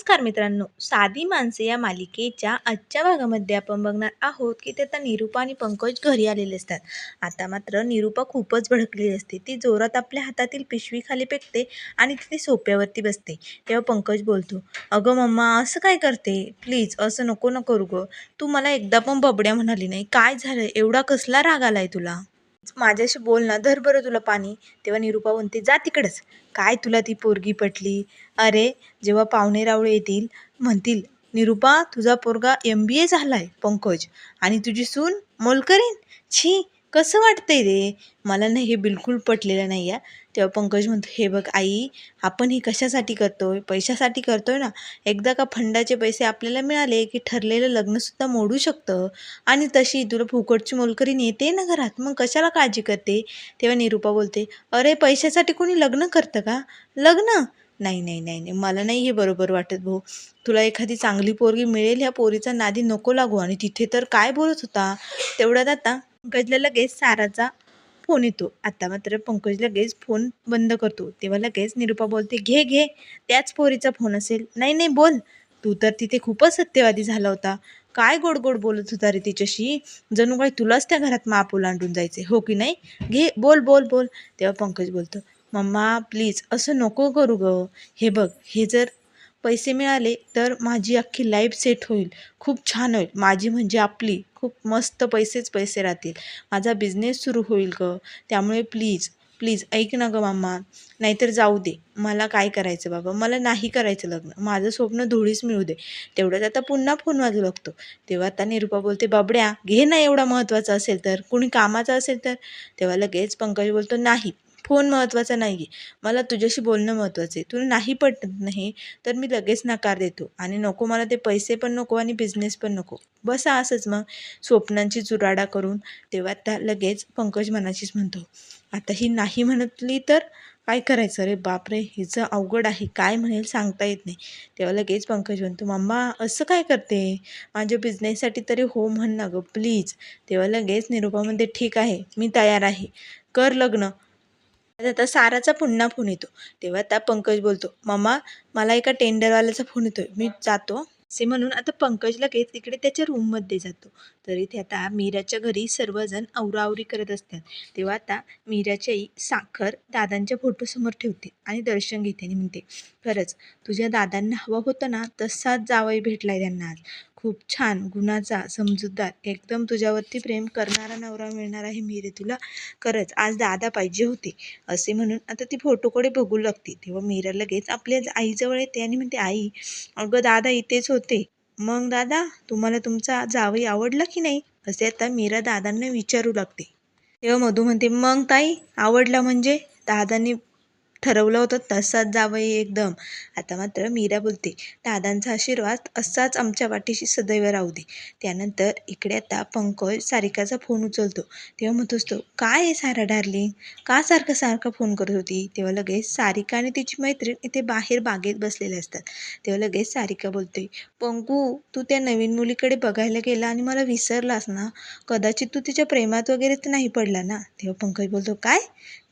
नमस्कार मित्रांनो. साधी माणसे या मालिकेच्या आजच्या भागामध्ये आपण बघणार आहोत की ते आता निरूपा आणि पंकज घरी आलेले असतात. आता मात्र निरूपा खूपच भडकलेली असते. ती जोरात आपल्या हातातील पिशवी खाली फेकते आणि तिथे सोप्यावरती बसते. तेव्हा पंकज बोलतो अगं मम्मा असं काय करते? प्लीज असं नको न करू गं. तू मला एकदा पण बबड्या म्हणाली नाही. काय झालं? एवढा कसला राग आलाय तुला? माझ्याशी बोल ना धर बरं तुला पाणी. तेव्हा निरूपा म्हणते जा तिकडंच. काय तुला ती पोरगी पटली? अरे जेव्हा पाहुणे रावळे येतील म्हणतील निरूपा तुझा पोरगा एम बी ए झाला आहे पंकज. आणि तुझी सून मोलकरीन छी कसं वाटतंय रे? मला ना हे बिलकुल पटलेलं नाही आहे तेव्हा पंकज म्हणतो हे बघ आई आपण हे कशासाठी करतोय? पैशासाठी करतोय ना. एकदा का फंडाचे पैसे आपल्याला मिळाले की ठरलेलं लग्नसुद्धा मोडू शकतं. आणि तशी तुला फुकटची मोलकरी नेते ना घरात. मग कशाला काळजी करते? तेव्हा निरूपा बोलते अरे पैशासाठी कोणी लग्न करतं का? लग्न? नाही नाही नाही नाही. मला नाही हे बरोबर वाटत भाऊ. तुला एखादी चांगली पोरगी मिळेल ह्या पोरीचा नादी नको लागू. आणि तिथे तर काय बोलत होता? तेवढ्यात आता. पंकजला लगेच साराचा फोन येतो. आता मात्र पंकज लगेच फोन बंद करतो. तेव्हा लगेच निरूपा बोलते घे घे त्याच पोरीचा फोन असेल. नाही नाही बोल. तू तर तिथे खूपच सत्यवादी झाला होता. काय गोड गोड बोलत होता रे तिच्याशी? जणू काय तुलाच त्या घरात माप ओलांडून जायचे हो की नाही? घे बोल बोल बोल. तेव्हा पंकज बोलतो मम्मा प्लीज असं नको करू ग. हे बघ हे जर पैसे मिळाले तर माझी अख्खी लाईफ सेट होईल. खूप छान होईल. माझी म्हणजे आपली. खूप मस्त पैसेच पैसे राहतील. माझा बिझनेस सुरू होईल ग. त्यामुळे प्लीज प्लीज ऐक ना ग मामा. नाहीतर जाऊ दे. मला काय करायचं बाबा? मला नाही करायचं लग्न. माझं स्वप्न धुळीच मिळू दे. तेवढ्यात आता पुन्हा फोन वाजू लागतो. तेव्हा आता निरूपा बोलते बाबड्या घे ना एवढा महत्त्वाचा असेल तर. कुणी कामाचा असेल तर? तेव्हा लगेच पंकज बोलतो नाही. फोन महत्त्वाचा नाही आहे मला तुझ्याशी बोलणं महत्त्वाचं आहे. तुला नाही पटत नाही तर मी लगेच नकार देतो. आणि नको मला ते पैसे पण नको आणि बिझनेस पण नको. बसा असंच मग. स्वप्नांची चुराडा करून तेव्हा त्या लगेच पंकज मनाशीच म्हणतो आता ही नाही म्हणतली तर काय करायचं? रे बापरे! हिचं अवघड आहे. काय म्हणेल सांगता येत नाही. तेव्हा लगेच पंकज म्हणतो मम्मा असं काय करते? माझ्या बिझनेससाठी तरी हो म्हण ना गं प्लीज तेव्हा लगेच निरूपामध्ये ठीक आहे मी तयार आहे. कर लग्न. आता साराचा पुन्हा फोन येतो. तेव्हा त्या पंकज बोलतो मम्मा मला एका टेंडरवाल्याचा फोन येतोय मी जातो. असे म्हणून आता पंकज लगेच इकडे त्याच्या रूममध्ये जातो. तरी ते आता मीराच्या घरी सर्वजण आवराआवरी करत असतात. तेव्हा आता मीराची आई साखर दादांच्या फोटोसमोर ठेवते आणि दर्शन घेते आणि म्हणते खरंच तुझ्या दादांना हवा होतं ना तसाच जावई भेटलाय त्यांना आज. खूप छान गुणाचा समजूतदार. एकदम तुझ्यावरती प्रेम करणारा नवरा मिळणार आहे मीरे तुला. खरंच आज दादा पाहिजे होते असे म्हणून आता ती फोटोकडे बघू लागते. तेव्हा मीरा लगेच आपल्या आईजवळ येते आणि म्हणते आई अगं दादा इथेच होते. मग दादा तुम्हाला तुमचा जावई आवडला की नाही? असे आता मीरा दादांना विचारू लागते. तेव्हा मधू म्हणते मग ताई आवडला म्हणजे? दादांनी ठरवलं होतं तसाच जावं एकदम. आता मात्र मीरा बोलते दादांचा आशीर्वाद असाच आमच्या वाटीशी सदैव राहू दे. त्यानंतर इकडे आता पंकज सारिकाचा फोन उचलतो. तेव्हा म्हणत असतो काय आहे सारा डार्लिंग? का सारखं सारखं फोन करत होती? तेव्हा लगेच सारिका आणि तिची मैत्रीण इथे बाहेर बागेत बसलेले असतात. तेव्हा लगेच सारिका बोलते पंकू तू त्या नवीन मुलीकडे बघायला गेला आणि मला विसरलास ना? कदाचित तू तिच्या प्रेमात वगैरे तर नाही पडला ना? तेव्हा पंकज बोलतो काय?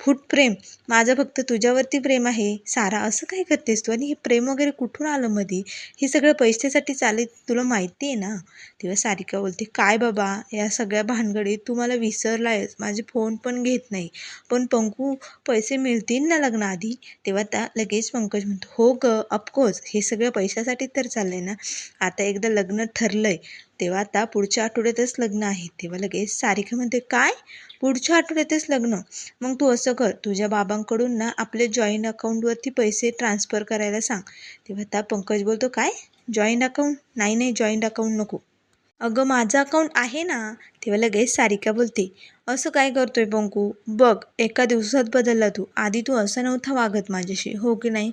फूट प्रेम माझं फक्त तुझ्यावरती प्रेम आहे? सारा असं काय करतेस तू? आणि हे प्रेम वगैरे कुठून आलं मध्ये हे सगळं पैशासाठी चालेल तुला माहिती आहे ना? तेव्हा सारिका बोलते काय बाबा या सगळ्या भानगडीत तू मला विसरला आहेस माझे फोन पण घेत नाही. पण पंकू पैसे मिळतील ना लग्नाआधी तेव्हा त्या लगेच पंकज म्हणतो हो ग ऑफकोर्स हे सगळं पैशासाठी तर चाललं आहे ना? आता एकदा लग्न ठरलं आहे तेव्हा आता पुढच्या आठवड्यातच लग्न आहे. तेव्हा लगेच सारिका म्हणते काय? पुढच्या आठवड्यातच लग्न? मग तू असं कर तुझ्या बाबांकडून ना आपले जॉईंट अकाउंटवरती पैसे ट्रान्सफर करायला सांग. तेव्हा आता पंकज बोलतो काय? Joint account? नाही नाही जॉईंट अकाउंट नको. अगं माझं अकाउंट आहे ना? तेव्हा लगेच सारिका बोलते असं काय करतोय पंकू? बघ एका दिवसात बदलला तू. आधी तू असं नव्हता वागत माझ्याशी हो की नाही?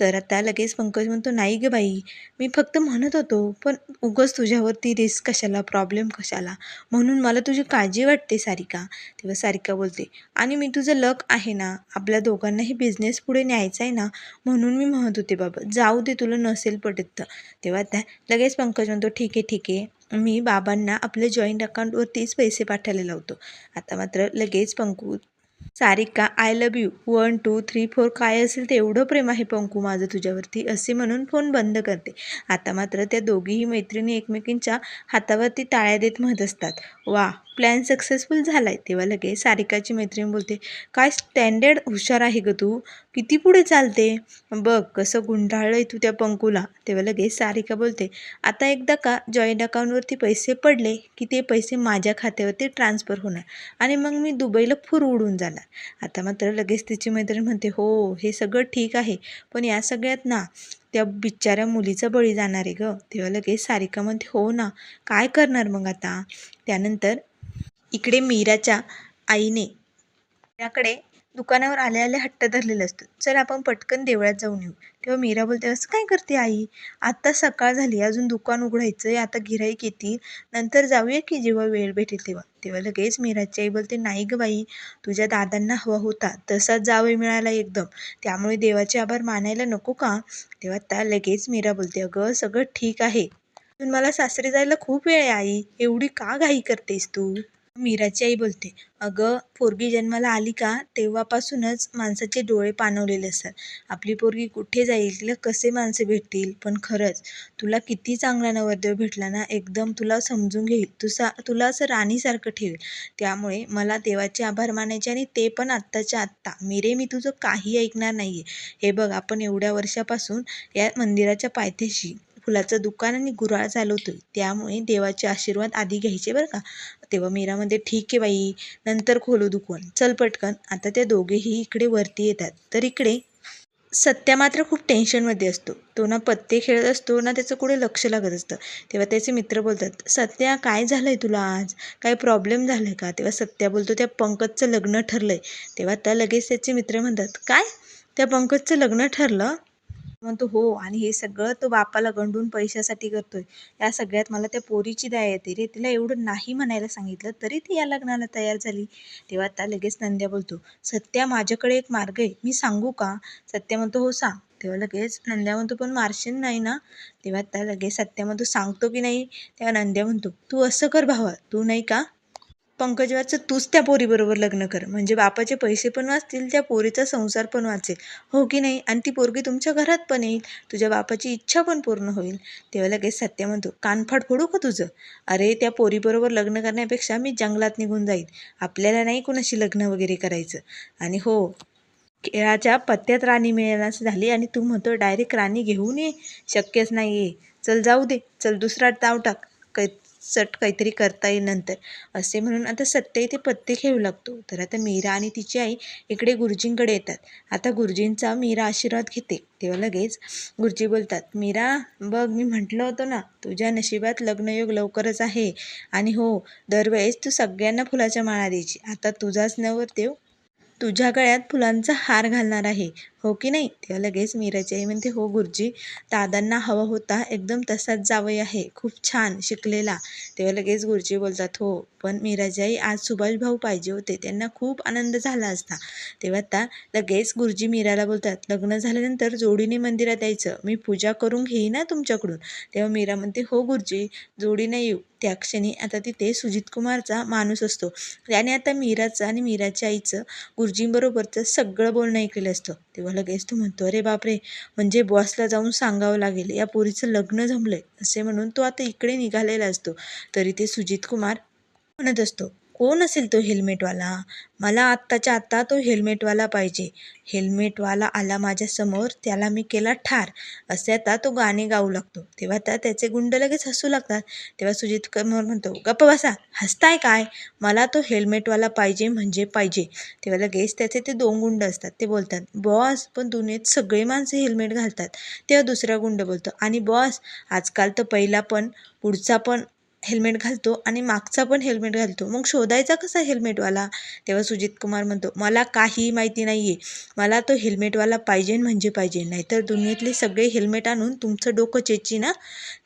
तर आता लगेच पंकज म्हणतो नाही गं बाई मी फक्त म्हणत होतो पण उगंच तुझ्यावरती रिस्क कशाला प्रॉब्लेम कशाला? म्हणून मला तुझी काळजी वाटते सारिका. तेव्हा सारिका बोलते आणि मी तुझं लक आहे ना? आपल्या दोघांनाही बिझनेस पुढे न्यायचा आहे ना? म्हणून मी म्हणत होते बाबा जाऊ दे तुला नसेल पटत तर. तेव्हा त्या लगेच पंकज म्हणतो ठीक आहे ठीक आहे. मी बाबांना आपल्या जॉईंट अकाउंटवरतीच पैसे पाठवायला लावतो आता मात्र लगेच Panku Sarika I love you one two three four काय असेल ते एवढं प्रेम आहे पंकू माझं तुझ्यावरती असे म्हणून फोन बंद करते. आता मात्र त्या दोघीही मैत्रिणी एकमेकींच्या हातावरती टाळ्या देत म्हणत असतात. वा प्लॅन सक्सेसफुल झाला आहे तेव्हा लगेच सारिकाची मैत्रीण बोलते काय स्टँडर्ड हुशार आहे ग तू? किती पुढे चालते? बघ कसं गुंडाळलंय तू त्या पंकूला. तेव्हा लगेच सारिका बोलते आता एकदा का जॉईंट अकाउंटवरती पैसे पडले की ते पैसे माझ्या खात्यावरती ट्रान्सफर होणार आणि मग मी दुबईला फुर उडून जाणार. आता मात्र लगेच तिची मैत्रीण म्हणते हो हे सगळं ठीक आहे पण या सगळ्यात ना त्या बिचाऱ्या मुलीचा बळी जाणार आहे ग. तेव्हा लगेच सारिका म्हणते हो ना काय करणार मग आता? त्यानंतर इकडे मीराच्या आईने मीराकडे दुकानावर आल्या आल्या हट्ट धरलेला असतो. चल आपण पटकन देवळात जाऊन येऊ. तेव्हा मीरा बोलते असं काय करते आई? आत्ता सकाळ झाली अजून दुकान उघडायचं आहे आता गिराईक येतील. नंतर जाऊया की जेव्हा वेळ भेटेल तेव्हा? तेव्हा लगेच मीराची आई बोलते नाही ग बाई तुझ्या दादांना हवा होता. तसाच जावे मिळाला एकदम. त्यामुळे देवाचे आभार मानायला नको का? तेव्हा त्या लगेच मीरा बोलते अगं सगळं ठीक आहे. मला सासरी जायला खूप वेळ आहे आई. एवढी का घाई करतेस तू? मीराची आई बोलते अगं पोरगी जन्माला आली का तेव्हापासूनच माणसाचे डोळे पाणवलेले असतात. आपली पोरगी कुठे जाईल तिला कसे माणसे भेटतील? पण खरंच तुला किती चांगला नवरदेव भेटला ना एकदम तुला समजून घेईल. तुसा तुला असं राणीसारखं ठेवेल. त्यामुळे मला देवाचे आभार मानायचे आणि ते पण आत्ताच्या आत्ता. मिरे मी तुझं काही ऐकणार नाही आहे हे बघ आपण एवढ्या वर्षापासून या मंदिराच्या पायथ्याशी फुलाचं दुकान आणि गुऱ्हाळ आहे त्यामुळे देवाचे आशीर्वाद आधी घ्यायचे बरं का? तेव्हा मीरामध्ये ठीक आहे बाई. नंतर खोलू दुकान चल पटकन. आता त्या दोघेही इकडे वरती येतात. तर इकडे सत्या मात्र खूप टेन्शनमध्ये असतो. तो ना पत्ते खेळत असतो ना त्याचं कुठे लक्ष लागत असतं. तेव्हा त्याचे मित्र बोलतात सत्या काय झालं आहे तुला आज? काय प्रॉब्लेम झाला आहे का? तेव्हा सत्या बोलतो त्या पंकजचं लग्न ठरलं आहे तेव्हा त्या लगेच त्याचे मित्र म्हणतात काय? त्या पंकजचं लग्न ठरलं? म्हणतो हो आणि हे सगळं तो बापाला गंडून पैशासाठी करतोय. या सगळ्यात मला त्या पोरीची दया येते. रे तिला एवढं नाही म्हणायला सांगितलं तरी ती या लग्नाला तयार झाली. तेव्हा आता लगेच नंद्या बोलतो सत्या माझ्याकडे एक मार्ग आहे. मी सांगू का? सत्या म्हणतो हो सांग. तेव्हा लगेच नंद्या म्हणतो पण मारशील नाही ना? तेव्हा त्या लगेच सत्या म्हणतो सांगतो की नाही? तेव्हा नंद्या म्हणतो तू असं कर भावा तू नाही का पंकजवाचं तूच त्या पोरीबरोबर लग्न कर. म्हणजे बापाचे पैसे पण वाचतील त्या पोरीचा संसार पण वाचेल. हो की नाही? आणि ती पोरगी तुमच्या घरात पण येईल. तुझ्या बापाची इच्छा पण पूर्ण होईल. तेव्हा लगेच सत्य म्हणतो कानफाड फोडू का तुझं? अरे त्या पोरीबरोबर लग्न करण्यापेक्षा मी जंगलात निघून जाईल आपल्याला नाही कोणाशी लग्न वगैरे करायचं. आणि हो खेळाच्या पत्त्यात राणी मिळेनास झाली आणि तू म्हणतो डायरेक्ट राणी घेऊन ये. शक्यच नाही ये चल जाऊ दे. चल दुसरा ताव टाक. कै चट काहीतरी करता येईल नंतर. असे म्हणून आता सत्य इथे पत्ते खेळू लागतो. तर आता मीरा आणि तिची आई इकडे गुरुजींकडे येतात. आता गुरुजींचा मीरा आशीर्वाद घेते. तेव्हा लगेच गुरुजी बोलतात मीरा बघ मी म्हटलं होतं ना तुझ्या नशिबात लग्नयोग लवकरच आहे. आणि हो दरवेळेस तू सगळ्यांना फुलाच्या माळा द्यायची. आता तुझाच नवरदेव तुझ्या गळ्यात फुलांचा हार घालणार आहे. हो की नाही? तेव्हा लगेच मीराची आई म्हणते हो गुरुजी दादांना हवा होता एकदम तसाच जावई आहे खूप छान शिकलेला. तेव्हा लगेच गुरुजी बोलतात हो पण मीराची आई आज सुभाष भाऊ पाहिजे होते त्यांना खूप आनंद झाला असता. तेव्हा आता लगेच गुरुजी मीराला बोलतात लग्न झाल्यानंतर जोडीने मंदिरात यायचं मी पूजा करून घेई ना तुमच्याकडून. तेव्हा मीरा म्हणते हो गुरुजी जोडीने येऊ त्या क्षणी आता तिथे सुजित कुमारचा माणूस असतो. त्याने आता मीराचं आणि मीराच्या आईचं गुरुजींबरोबरचं सगळं बोलणं ऐकलेलं असतं. तेव्हा लगेच तो म्हणतो अरे बापरे म्हणजे बॉसला जाऊन सांगावं लागेल या पोरीचं लग्न जमलंय. असे म्हणून तो आता इकडे निघालेला असतो. तरी ते सुजित कुमार म्हणत असतो कोण असेल तो हेल्मेटवाला? मला आत्ताच्या आत्ता तो हेल्मेटवाला पाहिजे. हेल्मेटवाला आला माझ्यासमोर त्याला मी केला ठार. असे आता तो गाणे गाऊ लागतो. तेव्हा आता त्याचे गुंड लगेच हसू लागतात. तेव्हा सुजित कुमार म्हणतो गप्प बसा हसताय काय? मला तो हेल्मेटवाला पाहिजे म्हणजे पाहिजे. तेव्हा लगेच त्याचे ते दोन गुंड असतात. ते बोलतात बॉस पण दुनियेत सगळे माणसं हेल्मेट घालतात. तेव्हा दुसरा गुंड बोलतो आणि बॉस आजकाल तर पहिला पण पुढचा पण हेल्मेट घालतो आणि मागचा पण हेल्मेट घालतो. मग शोधायचा कसा हेल्मेटवाला? तेव्हा सुजित कुमार म्हणतो मला काही माहिती नाही आहे मला तो हेल्मेटवाला पाहिजे म्हणजे पाहिजे. नाहीतर दुनियेतले सगळे हेल्मेट आणून तुमचं डोकं चेची ना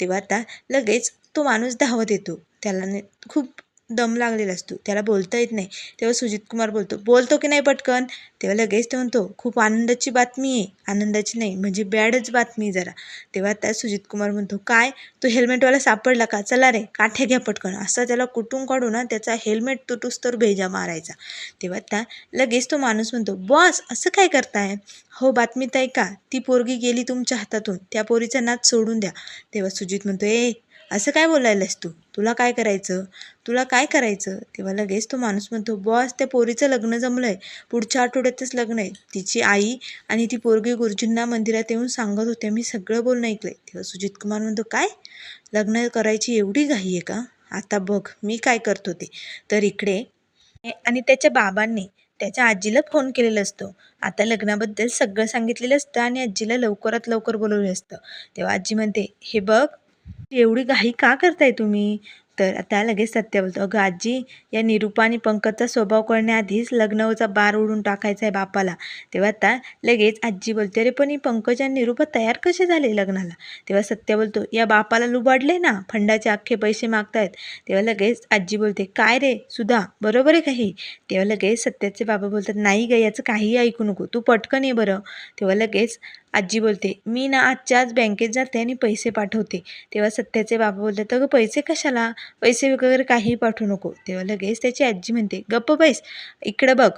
तेव्हा आता लगेच तो माणूस धावत येतो. त्याला खूप दम लागलेला असतो. त्याला बोलता येत नाही. तेव्हा सुजित कुमार बोलतो बोलतो की नाही पटकन? तेव्हा लगेच तो म्हणतो खूप आनंदाची बातमी आहे. आनंदाची नाही म्हणजे बॅडच बातमी आहे जरा. तेव्हा त्या सुजित कुमार म्हणतो काय? तो हेल्मेटवाला सापडला का? चला रे काठ्या घ्या पटकन. असा त्याला कुटून काढू ना त्याचा हेल्मेट तुटूस तर भेजा मारायचा. तेव्हा त्या लगेच तो माणूस म्हणतो बॉस असं काय करताय? हो बातमीत आहे का? ती पोरगी गेली तुमच्या हातातून. त्या पोरीचा नाच सोडून द्या. तेव्हा सुजित म्हणतो ए असं काय बोलायलास तू? तुला काय करायचं? तुला काय करायचं? तेव्हा लगेच तो माणूस म्हणतो बॉस त्या पोरीचं लग्न जमलं आहे पुढच्या आठवड्यातच लग्न आहे. तिची आई आणि ती पोरगी गुरुजींना मंदिरात येऊन सांगत होत्या. मी सगळं बोलणं ऐकलंय. तेव्हा सुजित कुमार म्हणतो काय? लग्न करायची एवढी घाई आहे का? आता बघ मी काय करत होते. तर इकडे आणि त्याच्या बाबांनी त्याच्या आजीला फोन केलेला असतो. आता लग्नाबद्दल सगळं सांगितलेलं असतं आणि आजीला लवकरात लवकर बोलवलं असतं. तेव्हा आजी म्हणते हे बघ एवढी घाई का करताय तुम्ही? तर आता लगेच सत्य बोलतो. अगं आजी या निरूपाने पंकजचा स्वभाव करण्याआधीच लग्नचा बार उडून टाकायचा आहे बापाला. तेव्हा आता लगेच आजी बोलते अरे पण ही पंकज आणि निरूपा तयार कसे झाले लग्नाला? तेव्हा सत्य बोलतो या बापाला लुबाडले ना फंडाचे अख्खे पैसे मागतायत. तेव्हा लगेच आजी बोलते काय रे सुधा बरोबर आहे काही तेव्हा लगेच सत्याचे बाबा बोलतात नाही ग याचं काहीही ऐकू नको तू पटकन ये बरं. तेव्हा लगेच आजी बोलते मी ना आजच्या आज बँकेत जाते आणि पैसे पाठवते. तेव्हा सत्याचे बाबा बोलतात अगं पैसे कशाला? पैसे वगैरे काहीही पाठवू नको. तेव्हा लगेच त्याची आजी म्हणते गप्प बैस इकडं बघ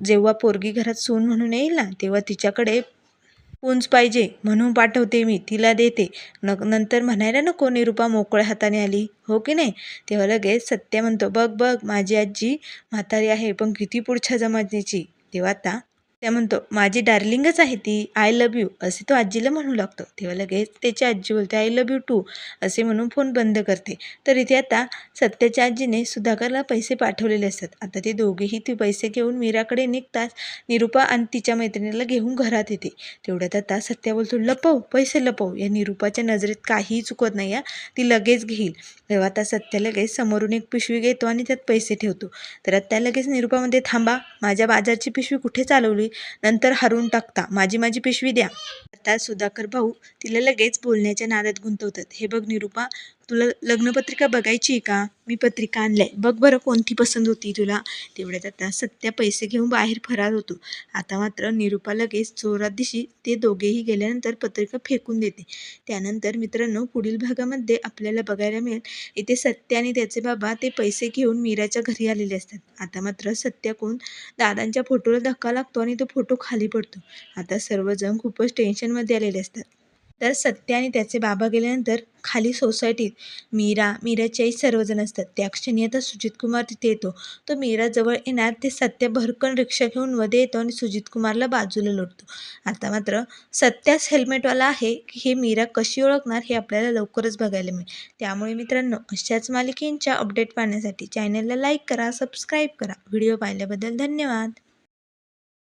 जेव्हा पोरगी घरात सून म्हणून येईल ना तेव्हा तिच्याकडे पुंज पाहिजे म्हणून पाठवते मी तिला देते. न नंतर म्हणायला नको निरूपा मोकळ्या हाताने आली. हो की नाही? तेव्हा लगेच सत्य म्हणतो बघ बघ माझी आजी म्हातारी आहे पण किती पुढच्या जमातीची तेव्हा आता त्या म्हणतो माझी डार्लिंगच आहे ती आय लव्ह यू असे तो आजीला म्हणू लागतो. तेव्हा लगेच त्याची आजी बोलते आय लव्ह यू टू असे म्हणून फोन बंद करते. तर इथे आता सत्याच्या आजीने सुधाकरला पैसे पाठवलेले असतात. आता ते दोघेही ती पैसे घेऊन मीराकडे निघतात निरूपा आणि तिच्या मैत्रिणीला घेऊन घरात येते. तेवढ्यात आता सत्या बोलतो लपव पैसे लपव. या निरूपाच्या नजरेत काहीही चुकत नाही या ती लगेच घेईल. तेव्हा आता सत्या लगेच समोरून एक पिशवी घेतो आणि त्यात पैसे ठेवतो. तर आता लगेच निरूपामध्ये थांबा माझ्या बाजारची पिशवी कुठे चालवली? नंतर हरवून टाकता. माझी माझी पिशवी द्या. आता सुधाकर भाऊ तिला लगेच बोलण्याच्या नादात गुंतवतात. हे बघ निरूपा तुला लग्नपत्रिका बघायची आहे का? मी पत्रिका आणल्या. बघ बरं कोणती पसंत होती तुला. तेवढ्यात आता सत्या पैसे घेऊन बाहेर फरार होतो. आता मात्र निरूपा लगेच जोरात दिशी ते दोघेही गेल्यानंतर पत्रिका फेकून देते. त्यानंतर मित्रांनो पुढील भागामध्ये आपल्याला बघायला मिळेल. इथे सत्य आणि त्याचे बाबा ते पैसे घेऊन मीराच्या घरी आलेले असतात. आता मात्र सत्याकडून दादांच्या फोटोला धक्का लागतो आणि तो फोटो खाली पडतो. आता सर्वजण खूपच टेन्शनमध्ये आलेले असतात. तर सत्य आणि त्याचे बाबा गेल्यानंतर खाली सोसायटीत मीरा मीराची आई सर्वजण असतात. त्या क्षणी आता सुजित कुमार तिथे येतो. तो मीरा जवळ येणार ते सत्य भरकन रिक्षा घेऊन मध्ये येतो आणि सुजित कुमारला बाजूला लोटतो. आता मात्र सत्याच हेल्मेटवाला आहे की हे मीरा कशी ओळखणार हे आपल्याला लवकरच बघायला मिळेल. त्यामुळे मित्रांनो अशाच मालिकेंच्या अपडेट पाहण्यासाठी चॅनलला लाईक करा सबस्क्राईब करा. व्हिडिओ पाहिल्याबद्दल धन्यवाद.